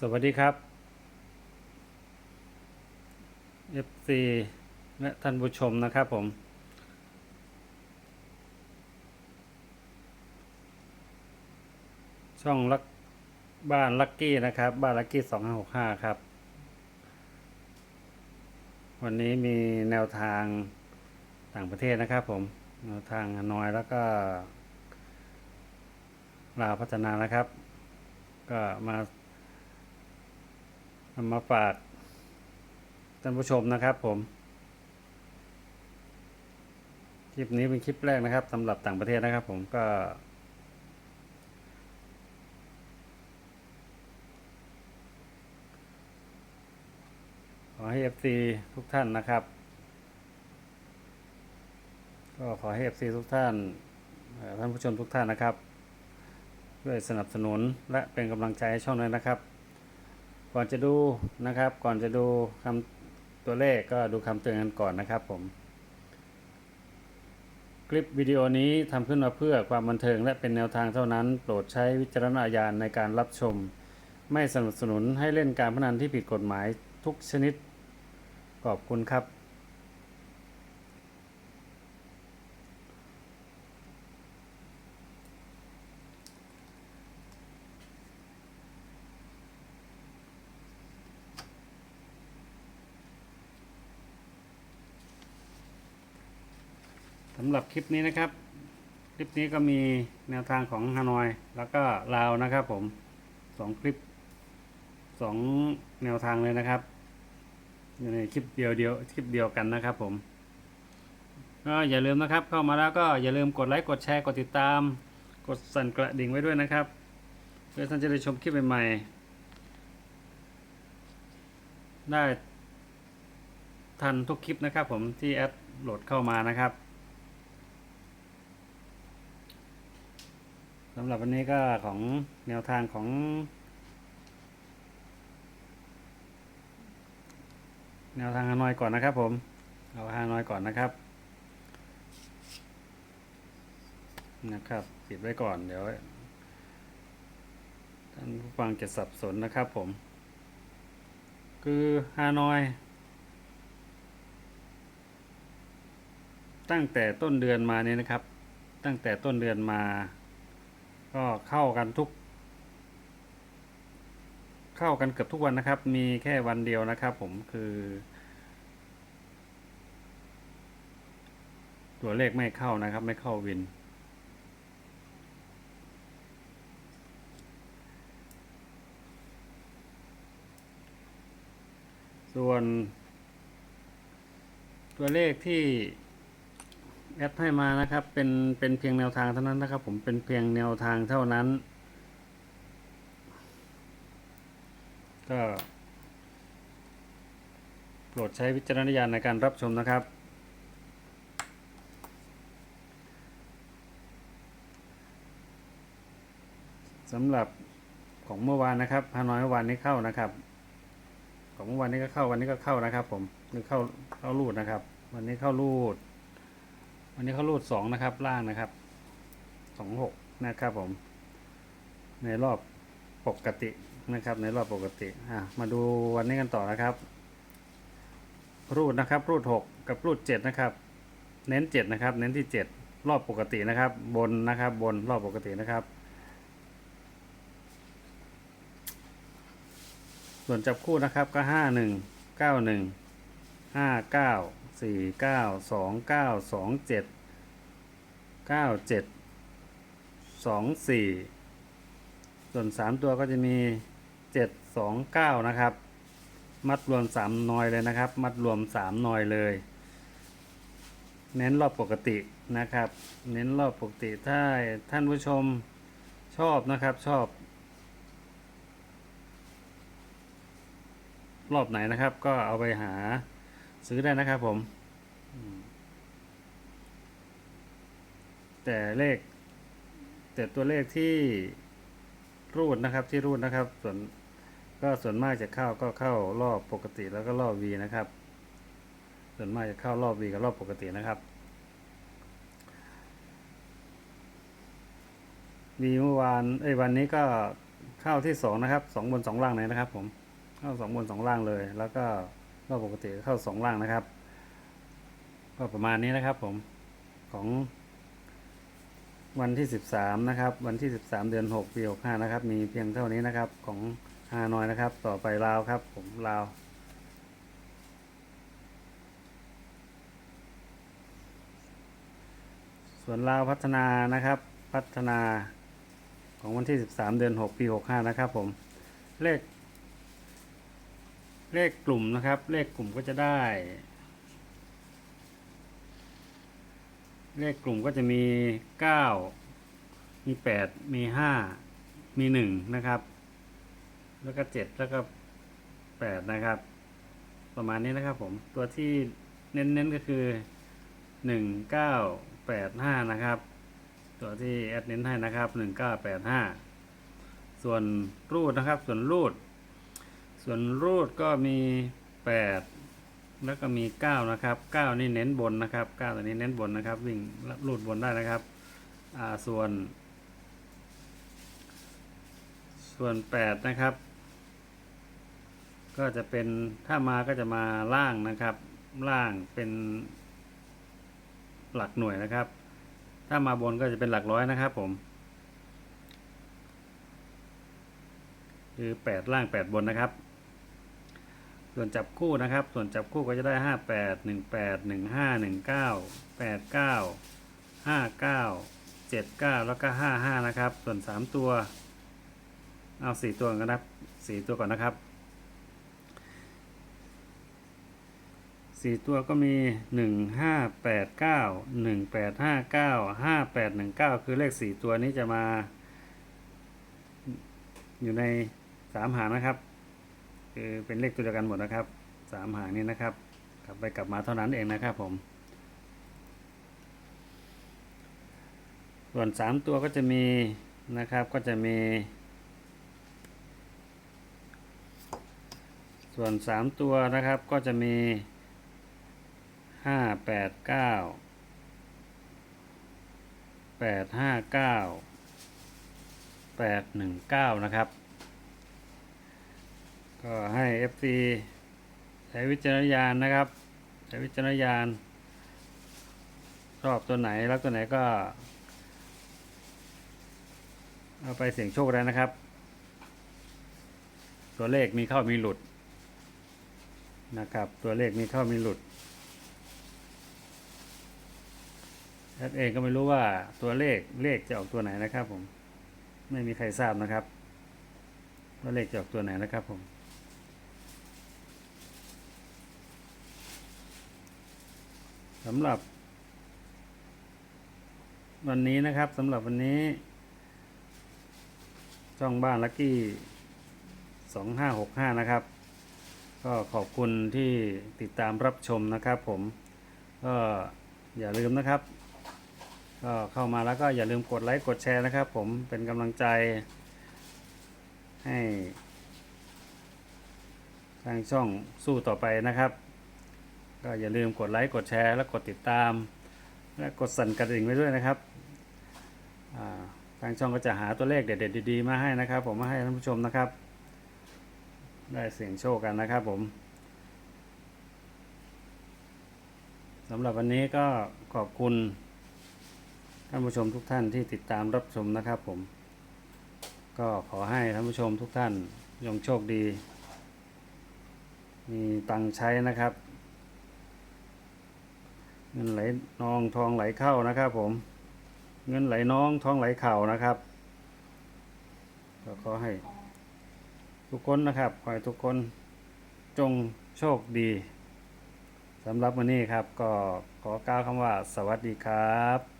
สวัสดีครับ FC และท่านผู้ชมนะครับผม ช่องลักบ้านลักกี้นะครับ บ้านลักกี้สองห้าหกห้าครับ วันนี้มีแนวทางต่างประเทศนะครับผม แนวทางฮานอยแล้วก็ลาวพัฒนานะครับ ก็มา นำมาฝากท่านผู้ชมนะครับผม คลิปนี้เป็นคลิปแรกนะครับสำหรับต่างประเทศนะครับผมก็ ขอให้ FC ทุกท่านนะครับ ก็ขอให้ FC ทุกท่านท่านผู้ชมทุกท่านนะครับ ช่วยสนับสนุนและเป็นกำลังใจให้ช่องนั้นะครับ ก่อนจะดูนะครับ ก่อนจะดูคำตัวเลขก็ดูคำเตือนกันก่อนนะครับผม คลิปวิดีโอนี้ทำขึ้นมาเพื่อความบันเทิงและเป็นแนวทางเท่านั้น โปรดใช้วิจารณญาณในการรับชม ไม่สนับสนุนให้เล่นการพนันที่ผิดกฎหมายทุกชนิด ขอบคุณครับ สำหรับคลิปนี้นะครับ คลิปนี้ก็มีแนวทางของฮานอย แล้วก็ลาวนะครับผมสองคลิปสองแนวทางเลยนะครับอยู่ในคลิปเดียวเดียวคลิปเดียวกันนะครับผมก็อย่าลืมนะครับ เข้ามาแล้วก็อย่าลืมกดไลค์กดแชร์กดติดตาม กดสั่นกระดิ่งไว้ด้วยนะครับเพื่อท่านจะได้ชมคลิปใหม่ๆได้ทันทุกคลิปนะครับผมที่แอดโหลดเข้ามานะครับ สำหรับวันนี้ก็ของแนวทางของ แนวทางฮานอยก่อนนะครับ ผม เอาฮานอยก่อนนะครับ นะครับ ปิดไว้ก่อนเดี๋ยวท่านผู้ฟังจะสับสนนะครับผม คือฮานอย ตั้งแต่ต้นเดือนมาเนี่ยนะครับ ตั้งแต่ต้นเดือนมา ก็เข้ากันทุก เข้ากันเกือบทุกวันนะครับ มีแค่วันเดียวนะครับ ผมคือ ตัวเลขไม่เข้านะครับ ไม่เข้าวิน ส่วน ตัวเลขที่ แอดให้มานะครับ เป็นเป็นเพียงแนวทางเท่านั้นนะครับ ผมเป็นเพียงแนวทางเท่านั้น ก็โปรดใช้วิจารณญาณในการรับชมนะครับ สำหรับของเมื่อวานนะครับฮานอยเมื่อวานนี้เข้านะครับ ของเมื่อวานนี้ก็เข้าวันนี้ก็เข้านะครับ ผมคือเข้าเข้ารูดนะครับ วันนี้เข้ารูด วันนี้เขารูดสองนะครับ ล่างนะครับสองหกนะครับผม ในรอบปกตินะครับ ในรอบปกติอะมาดูวันนี้กันต่อนะครับ รูดนะครับ รูดหกกับรูดเจ็ดนะครับ เน้นเจ็ดนะครับ เน้นที่เจ็ดรอบปกตินะครับ บนนะครับ บนรอบปกตินะครับ ส่วนจับคู่นะครับก็ห้าหนึ่งเก้าหนึ่งห้าเก้า สี่เก้าสองเก้าสองเจ็ดเก้าเจ็ดสองสี่ส่วนสามตัวก็จะมีเจ็ดสองเก้านะครับ มัดรวมสามนอยเลยนะครับ มัดรวมสามนอยเลย เน้นรอบปกตินะครับ เน้นรอบปกติถ้าท่านผู้ชมชอบนะครับชอบ รอบไหนนะครับก็เอาไปหา ซื้อได้นะครับผมอืมแต่เลข แต่ตัวเลขที่รูดนะครับที่รูดนะครับ ส่วนก็ส่วนมากจะเข้าก็เข้ารอบปกติแล้วก็รอบ V นะครับ ส่วนมากจะเข้ารอบ V กับรอบปกตินะครับ V เมื่อวานเอ้ยวันนี้ก็เข้าที่สองนะครับสองบนสองล่างเลยนะครับ ผมเข้าสองบนสองล่างเลย แล้วก็ ก็ปกติเข้าสองล่างนะครับ ก็ประมาณนี้นะครับผมของวันที่สิบสามนะครับ วันที่สิบสามเดือนหกปีหกห้านะครับ มีเพียงเท่านี้นะครับ ของฮานอยนะครับ ต่อไปลาวครับ ผมลาว ส่วนลาวพัฒนานะครับ พัฒนาของวันที่ 13 เดือน 6 ปี 65 นะครับ ผม เลข เลขกลุ่มนะครับ เลขกลุ่มก็จะได้ เลขกลุ่มก็จะมี 9 มี 8 มี 5 มี 1 นะครับ แล้วก็ 7 แล้วก็ 8 นะครับ ประมาณนี้นะครับผม ตัวที่เน้นๆก็คือหนึ่งเก้าแปดห้านะครับ ตัวที่แอดเน้นให้นะครับหนึ่งเก้าแปดห้าส่วนรูดนะครับ ส่วนรูด ส่วนรูดก็มีแปดแล้วก็มีเก้านะครับเก้านี่เน้นบนนะครับเก้าตัวนี้เน้นบนนะครับ วิ่งรูดบนได้นะครับอ่าส่วน ส่วนแปดนะครับ ก็จะเป็นถ้ามาก็จะมาล่างนะครับ ล่างเป็นหลักหน่วยนะครับ ถ้ามาบนก็จะเป็นหลักร้อยนะครับผมคือแปดล่างแปดบนนะครับ ส่วนจับคู่นะครับ ส่วนจับคู่ก็จะได้ห้าแปดหนึ่งแปดหนึ่งห้าหนึ่งเก้าแปดเก้าห้าเก้าเจ็ดเก้าแล้วก็ห้าห้านะครับ ส่วนสามตัว เอาสี่ตัวก่อนนะครับสี่ตัวก่อนนะครับสี่ตัวก็มีหนึ่งห้าแปดเก้าหนึ่งแปดห้าเก้าห้าแปดหนึ่งเก้าคือเลขสี่ตัวนี้จะมา อยู่ในสามหางนะครับ คือเป็นเลขตัวเดียวกันหมดนะครับสามหางนี้นะครับกลับไปกลับมาเท่านั้นเองนะครับผม ส่วนสามตัวก็จะมีนะครับก็จะมี ส่วนสามตัวนะครับก็จะมีห้าแปดเก้าแปดห้าเก้าแปดหนึ่งเก้านะครับ ก็ให้ FC ใช้วิจารณญาณนะครับ ใช้วิจารณญาณชอบตัวไหนรักตัวไหนก็ เอาไปเสี่ยงโชคได้นะครับ ตัวเลขมีเข้ามีหลุดนะครับ ตัวเลขมีเข้ามีหลุดแอดเองก็ไม่รู้ว่าตัวเลขเลขจะออกตัวไหนนะครับผม ไม่มีใครทราบนะครับ ว่าเลขจะออกตัวไหนนะครับผม สำหรับ วันนี้นะครับสำหรับวันนี้ ช่องบ้านลักกี้สองห้าหกห้านะครับ ก็ขอบคุณที่ติดตามรับชมนะครับผมก็อย่าลืมนะครับก็เข้ามาแล้วก็อย่าลืมกดไลค์กดแชร์นะครับผมเป็นกำลังใจ ให้ ทางช่องสู้ต่อไปนะครับ ก็อย่าลืมกดไลค์กดแชร์ และกดติดตาม และกดสั่นกระดิ่งไว้ด้วยนะครับทางช่องก็จะหาตัวเลขเด็ดๆดีๆมาให้นะครับ ผมมาให้ท่านผู้ชมนะครับ ได้เสี่ยงโชคกันนะครับผมสำหรับวันนี้ก็ขอบคุณท่านผู้ชมทุกท่านที่ติดตามรับชมนะครับผม ก็ขอให้ท่านผู้ชมทุกท่านยงโชคดี มีตังใช้นะครับ เงินไหลนองทองไหลเข้านะครับ ผม เงินไหลน้องทองไหลเข่านะครับก็ขอให้ ทุกคนนะครับขอให้ทุกคนจงโชคดีสำหรับวันนี้ครับ ก็ขอกล่าวคำว่าสวัสดีครับ